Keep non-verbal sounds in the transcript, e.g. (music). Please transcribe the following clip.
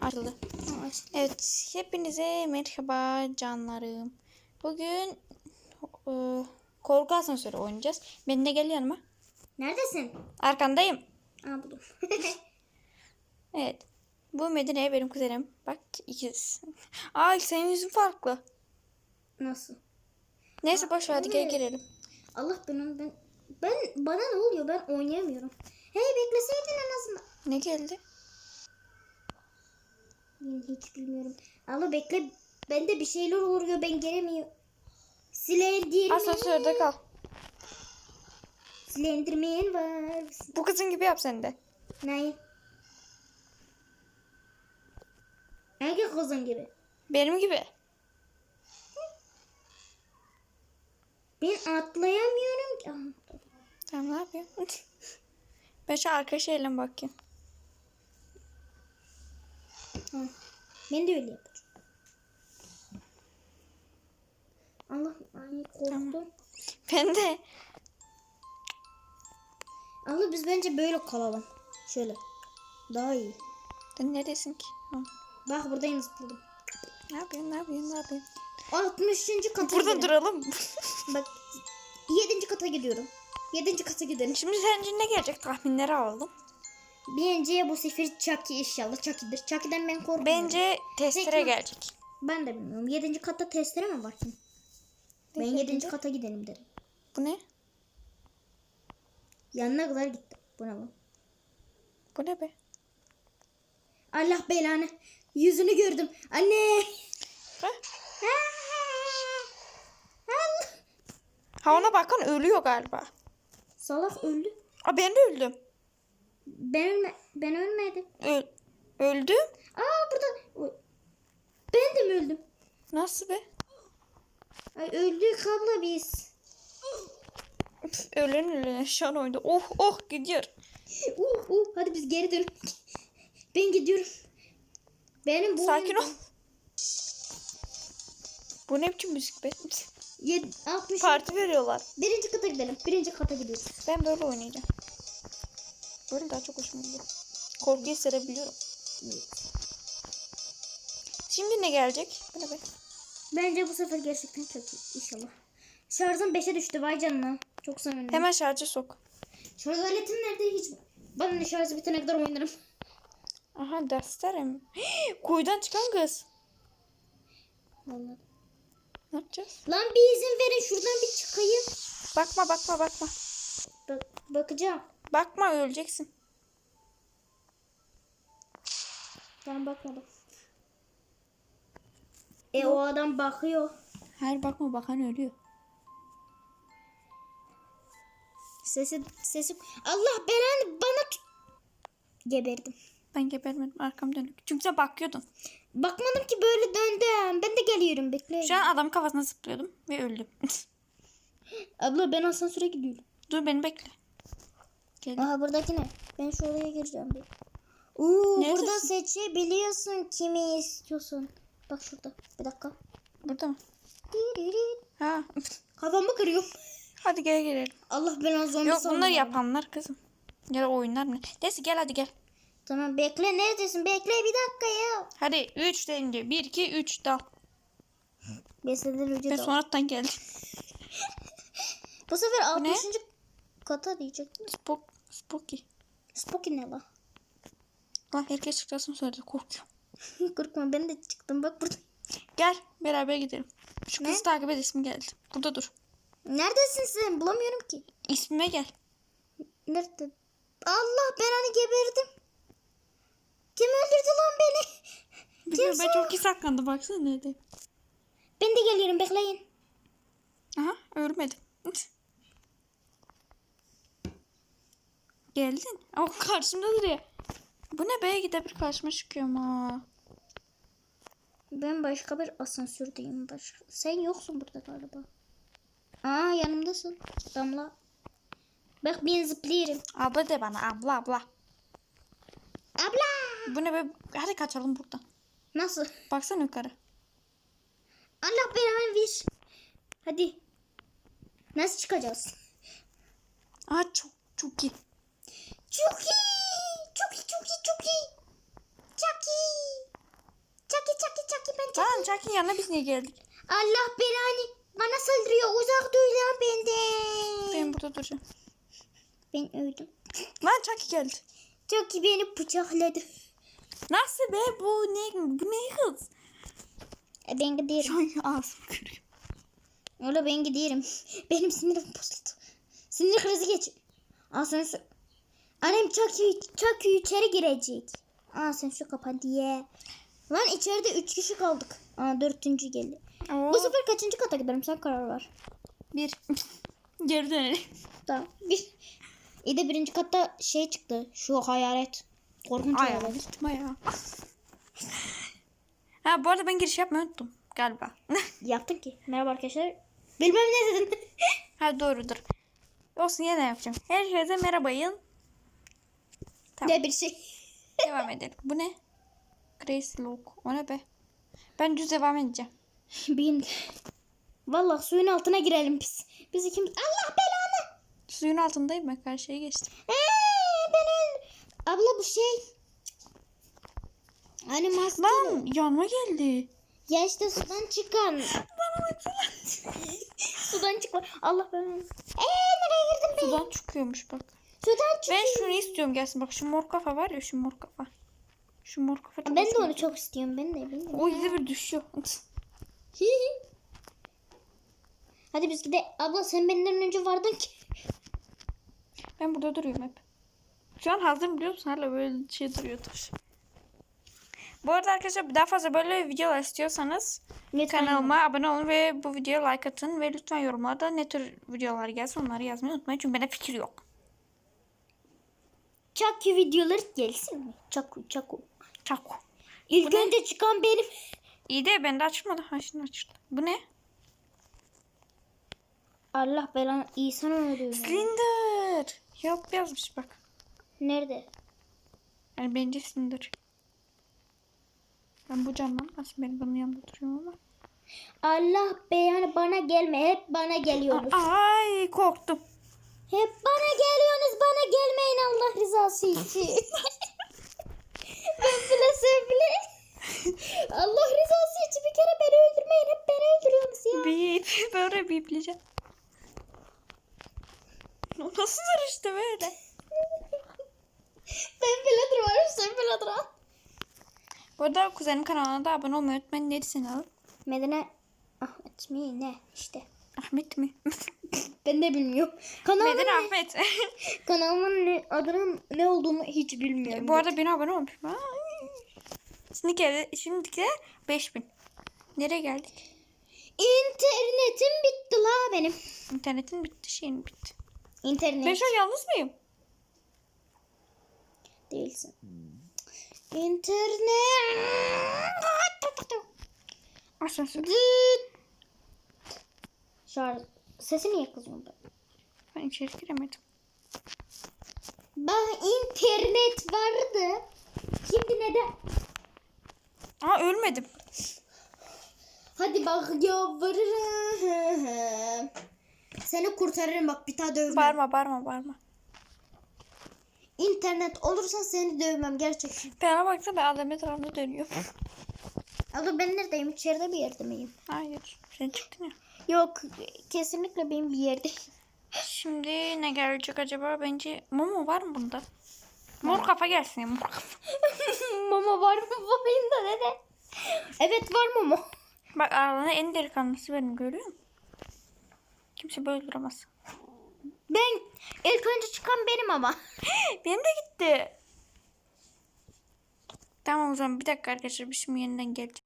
Açıldı. Evet, hepinize merhaba canlarım. Bugün e, korku asansörü oynayacağız. Ben de gel yanıma. Neredesin? Arkandayım. Aa buldum. (laughs) Evet. Bu Medine benim kuzenim. Bak ikiz. (laughs) Ay senin yüzün farklı. Nasıl? Neyse boş ver hadi gel girelim. Allah benim ben ben bana ne oluyor? Ben oynayamıyorum. Hey bekleseydin en azından. Ne geldi? Hiç bilmiyorum. Allah bekle. Bende bir şeyler oluyor. Ben gelemiyorum. Silendirmeyen. Asansörde kal. Silendirmeyen var. Bu kızın gibi yap sen de. Ne? Hangi kızın gibi? Benim gibi. Ben atlayamıyorum ki. Tamam ne yapıyorsun? (laughs) ben şu arka şeyle bakayım. Ben de öyle yapacağım. Allah ay korktum. Ben de. Allah biz bence böyle kalalım. Şöyle. Daha iyi. Sen neredesin ki? Ha. Bak buradayım zıpladım. Ne yapıyorsun? Ne yapıyorsun? Ne yapıyorsun? 60. kata Burada gidelim. duralım. Bak 7. kata gidiyorum. 7. kata gidelim. Şimdi sence ne gelecek tahminleri alalım. Bence bu sefer Chucky inşallah. Chucky'dir. Chucky'den ben korkmuyorum. Bence testere Peki. gelecek. Ben de bilmiyorum. 7. katta testere mi var ki? Ben Peki, 7. bence. kata gidelim derim. Bu ne? Yanına kadar gittim. Bu ne lan? Bu ne be? Allah belanı. Yüzünü gördüm. Anne. Ha? Ha ona bakan ölüyor galiba. Salak öldü. Aa ben de öldüm. Ben ölme ben ölmedim. Öl öldüm. Aa burada. Ben de mi öldüm? Nasıl be? Ay öldük abla biz. Ölen ölen şu an oyunda. Oh oh gidiyor. Uh, uh, hadi biz geri dön. Ben gidiyorum. Benim bu Sakin ol. Bu ne biçim müzik be? 7, 60. Parti veriyorlar. Birinci kata gidelim. Birinci kata gidiyoruz. Ben böyle oynayacağım. Böyle daha çok hoşuma gidiyor. Korku hissedebiliyorum. Şimdi ne gelecek? Ne be? Bence bu sefer gerçekten çok iyi. İnşallah. Şarjım 5'e düştü. Vay canına. Çok sevindim. Hemen şarja sok. Şarj aletim nerede hiç? Bana ne şarjı bitene kadar oynarım. Aha derslerim. Kuyudan çıkan kız. Vallahi. Ne yapacağız? Lan bir izin verin şuradan bir çıkayım. Bakma bakma bakma. Bak, bakacağım. Bakma öleceksin. Ben bakmadım. E o adam bakıyor. Hayır bakma bakan ölüyor. Sesi sesi Allah belanı bana tut. Geberdim. Ben gebermedim arkam dönük. Çünkü sen bakıyordun. Bakmadım ki böyle döndüm. Ben de geliyorum bekle. Şu an adam kafasına zıplıyordum ve öldüm. (laughs) Abla ben asansöre gidiyorum. Dur beni bekle. Gel. Aha buradaki ne? Ben şu odaya gireceğim bir. Uuu Neredesin? burada seçebiliyorsun kimi istiyorsun. Bak şurada. Bir dakika. Burada mı? Ha. (laughs) Kafamı kırıyorum. Hadi gel gelelim. Allah belanı zombi Yok sandım bunlar abi. yapanlar kızım. Ya oyunlar mı? Neyse gel hadi gel. Tamam bekle neredesin? Bekle bir dakika ya. Hadi 3 deyince 1 2 3 dal. Ben senden önce Ben de- sonradan geldim. (laughs) Bu sefer Bu ne? 60. kata diyecektim. Spook, spooky. Spooky ne la? Lan herkes çıktıktan söyledi korkuyorum. (laughs) Korkma ben de çıktım bak burada. Gel beraber gidelim. Şu kızı takip et ismi geldi. Burada dur. Neredesin sen? Bulamıyorum ki. İsmime gel. Nerede? Allah ben hani geberdim. Kim öldürdü lan beni? (laughs) Bilmiyorum, ben çok iyi saklandı baksana nerede. Ben de geliyorum bekleyin. Aha ölmedim. (laughs) Geldin. Ama karşımda duruyor. Bu ne be gidebilir karşıma çıkıyor ama. Ben başka bir asansördeyim. Başka. Sen yoksun burada galiba. Aa yanımdasın. Damla. Bak ben zıplıyorum. Abla de bana abla abla. Abla. Bu ne be? Hadi kaçalım buradan. Nasıl? Baksana yukarı. Allah belanı ver. Hadi. Nasıl çıkacağız? Aa çok çok iyi. Çok iyi. Çok iyi çok iyi çok iyi. Çok iyi. Lan Chucky'nin yanına biz niye geldik? Allah belanı. Bana saldırıyor. Uzak dur lan benden. Ben burada duracağım. Ben öldüm. Lan Chucky geldi. Çok iyi beni bıçakladı. Nasıl be bu ne bu ne kız? E, ben gidiyorum. Şu an ağzım kırıyor. Ola ben gidiyorum. Benim sinirim bozuldu. Sinir krizi geç. S- Annem çok iyi, çok iyi içeri girecek. Aa sen şu kapan diye. Lan içeride üç kişi kaldık. Aa dördüncü geldi. Oo, Bu sefer kaçıncı kata giderim sen karar ver. bir. (laughs) Geri dönelim. Tamam. Bir. İyi de birinci katta şey çıktı. Şu hayalet. Korkunç Ay hayalet. unutma ya. ha bu arada ben giriş yapmayı unuttum galiba. (laughs) Yaptın ki. Merhaba arkadaşlar. Bilmem ne dedin. ha doğrudur. Olsun yine yapacağım. Herkese merhabayın. Tamam ne bir şey. devam edelim. Bu ne? Grace Lock. O ne be? Ben düz devam edeceğim. (laughs) Bin. Vallahi suyun altına girelim biz. Biz ikimiz. Allah belanı. Suyun altındayım ben karşıya geçtim. Ee, ben öl. Abla bu şey. Animasyon. Lan yanıma geldi. Ya işte sudan çıkan. (laughs) sudan çıkma. Allah belanı. Eee nereye girdim ben? Sudan çıkıyormuş bak. Sudan çık. Ben şunu istiyorum gelsin. Bak şu mor kafa var ya şu mor kafa. Şu mor kafa çok Ben de onu çok istiyorum. Ben de ben de. O yedi bir düşüyor. (laughs) Hadi biz gidelim. Abla sen benden önce vardın ki. Ben burada duruyorum hep. Şu an hazır biliyor musun? Hala böyle şey duruyordur. Bu arada arkadaşlar daha fazla böyle videolar istiyorsanız Lütfen kanalıma abone olun ve bu videoya like atın ve lütfen yorumlarda ne tür videolar gelsin onları yazmayı unutmayın çünkü bende fikir yok. Çakı videoları gelsin mi? Çakı çakı. Çako. İlk Bu ne? önce çıkan benim. İyi de bende açılmadı. Ha şimdi açıldı. Bu ne? Allah belanı İsa öldürüyor. Slender. Yok yazmış bak. Nerede? Yani bence Slender. Ben bu camdan aslında benim bunun yanında duruyorum ama. Allah belanı bana gelme. Hep bana geliyorsunuz. Ay korktum. Hep bana geliyorsunuz. Bana gelmeyin Allah rızası için. (laughs) ben bile sen bile. Allah rızası için bir kere beni öldürmeyin. Hep beni öldürüyorsunuz ya. Bip. Böyle bipleyeceğim. O nasıldır işte böyle. (laughs) ben bile duruyorum. Sen bile dur. Bu arada kuzenim kanalına da abone olmayı unutmayın. Neydi senin adın? Medine Ahmet mi ne işte. Ahmet mi? (laughs) Ben de bilmiyorum. Kanalımın, Neden ne, Ahmet? (laughs) kanalımın ne, adının ne olduğunu hiç bilmiyorum. Bu arada beni abone olmuş. Şimdi geldi. Şimdi de 5000. Nereye geldik? İnternetim bitti la benim. İnternetin bitti, şeyin bitti. İnternet Ben şu an yalnız mıyım? değilsin. İnternet. Asansör. Dıt. Şarj. Sesi niye kızıyorsun ben? Ben içeri giremedim. Bak internet vardı. Şimdi neden? Aa ölmedim. Hadi bak yalvarırım. Seni kurtarırım bak bir daha dövmem. Bağırma bağırma bağırma. İnternet olursa seni dövmem gerçekten. Bana baksana ben ADM tarafında dönüyorum. Abla ben neredeyim? İçeride bir yerde miyim? Hayır. Sen çıktın ya. Yok kesinlikle benim bir yerde. Şimdi ne gelecek acaba? Bence Momo var mı bunda? Mor kafa gelsin ya mor kafa. (laughs) Mama var mı bu oyunda dede? Evet var mı mu? Bak aralarında en delikanlısı benim görüyor musun? Kimse böyle duramaz. Ben ilk önce çıkan benim ama. (laughs) Benim de gitti. Tamam o zaman bir dakika arkadaşlar bir şimdi yeniden geleceğim.